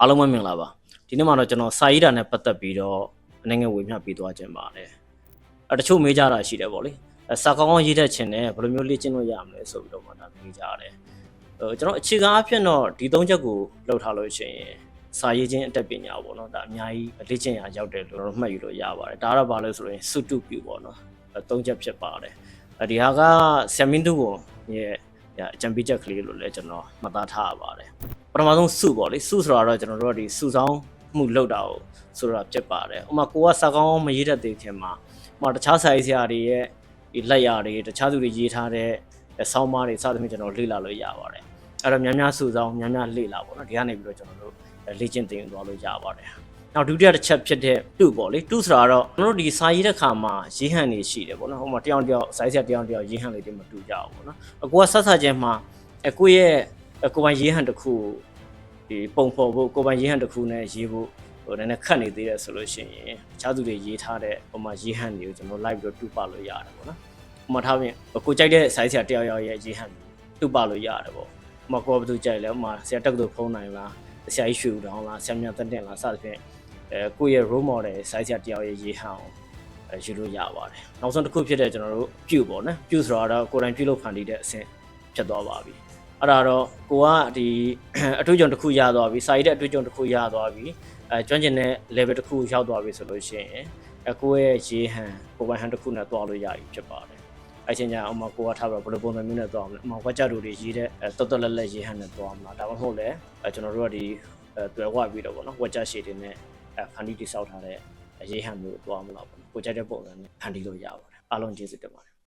အားလုံးပဲမင်္ဂလာပါဒီနေ့မှာတော့ကျွန်တော်စာရေးတာနဲ့ပတ်သက်ပြီးတော့အနေငယ်ဝေမျှပေးသွားခြင်းပါတယ်အဲတချို့မေးကြတာရှိတယ်ပေါ့လေအဲစာကောင်းကောင်းရေးတတ်ခြင်းနဲ့ဘယ်လိုမျိုးလေ့ကျင့်လို့ရမလဲဆိုပြီးတော့မှဒါမေးကြတယ်အဲကျွန်တော်အခြေခံအဖြစ်တော့ဒီသုံးချက်ကိုလှုပ်ထားလို့ရှိရင်စာရေးခြင်းအတတ်ပညာပေါ့နော်ဒါအများကြီးလေ့ကျင့်ရရောက်တယ်လို့တော့မှတ်ယူလို့ရပါတယ်ဒါကတော့ဘာလဲဆိုရင်စုတုပြုပေါ့နော်အဲသုံးချက်ဖြစ်ပါတယ်အဲဒီဟာကဆမ်မင်းတူကိုရဲ့အကြံပေးချက်ကလေးလို့လည်းကျွန်တော်မှတ်သားထားရပါတယ်ပ ထမဆုံးစုပေါ့လေစုဆိုတာတော့ကျွန်တော်တို့ကဒီစုဆောင်မှုလောက်တာကိုဆိုတာဖြစ်ပါတယ်ဥပမာကိုကစာကောင်းမရေးတတ်သေးခင်မှာဥပမာတခြားစာရေးဆရာတွေရဲ့ဒီလက်ရာတွေတခြားသူတွေရေးထားတဲ့ဆောင်းပါးတွေစသဖြင့်ကျွန်တော်လေ့လာလို့ရပါတယ်အဲ့တော့များများစုဆောင်များများလေ့လာပေါ့နော်ဒီကနေပြီးတော့ကျွန်တော်တို့လေ့ကျင့်သင်သွားလို့ရပါတယ်နောက်ဒုတိယတစ်ချက်ဖြစ်တဲ့တူပေါ့လေတူဆိုတာတော့ကျွန်တော်တို့ဒီစာရေးတဲ့ခါမှာရေးဟန်နေရှိတယ်ပေါ့နော်ဟိုမှာတယောက်တယောက်စာရေးဆရာတယောက်တယောက်ရေးဟန်လေးတွေမတူကြဘူးပေါ့နော်အကူကဆက်ဆက်ချင်းမှာအကိုရဲ့အကိုပိုင်ရေးဟန်တစ်ခုကို ဒီပုံဖော်ဖို့ကိုယ်ပိုင်ရေးဟန်တစ်ခုနဲ့ရေးဖို့ဟိုနည်းနည်းခတ်နေသေးတယ်ဆိုလို့ရှိရင်တခြားသူတွေရေးထားတဲ့ပုံမှန်ရေးဟန်တွေကိုကျွန်တော် live ပြီးတော့တူပလို့ရတယ်ပေါ့နော်။ဥပမာထားပြင်ကိုကြိုက်တဲ့ size ဆရာတယောက်ယောက်ရဲ့ရေးဟန်တူပလို့ရတယ်ပေါ့။ဥပမာကိုယ်ကဘယ်သူကြိုက်လဲဥပမာဆရာတက်ကတော့ဖုန်းနိုင်လားဆရာကြီးရွှေဦးတောင်းလားဆရာမြတ်တက်တင်လားစသဖြင့်အဲကိုယ့်ရဲ့ role model size ဆရာတယောက်ရဲ့ရေးဟန်ကိုအဲယူလို့ရပါတယ်။နောက်ဆုံးတစ်ခုဖြစ်တဲ့ကျွန်တော်တို့ပြုပေါ့နော်။ပြုဆိုတော့ကိုယ်တိုင်ပြုလုပ်ဖန်တီးတဲ့အဆင့်ဖြစ်သွားပါပြီ။ အဲ့ဒါတော့ကိုကဒီအတွေ့အကြုံတစ်ခုရသွားပြီစာရေးတဲ့အတွေ့အကြုံတစ်ခုရသွားပြီအဲကျွမ်းကျင်တဲ့ level တစ်ခုရောက်သွားပြီဆိုလို့ရှိရင်အကိုရဲ့ရေးဟန်ကိုပိုင်ဟန်တစ်ခုနဲ့တွားလို့ရပြီဖြစ်ပါတယ်အဲ့ချင်းညာအမကိုကထားပြီးတော့ဘယ်လိုပုံစံမျိုးနဲ့တွားမလဲအမဝက်ကြတူတွေရေးတဲ့တော်တော်လက်လက်ရေးဟန်နဲ့တွားမလားဒါမှမဟုတ်လဲအဲကျွန်တော်တို့ကဒီအဲတွေ့ဝပြီးတော့ဗောနော်ဝက်ကြရှည်တွေနဲ့အဲဖန်တီးတိစောက်ထားတဲ့ရေးဟန်မျိုးတွားမလားပေါ့ကိုကြိုက်တဲ့ပုံစံနဲ့ဖန်တီးလို့ရပါတယ်အားလုံးကျေးဇူးတင်ပါတယ်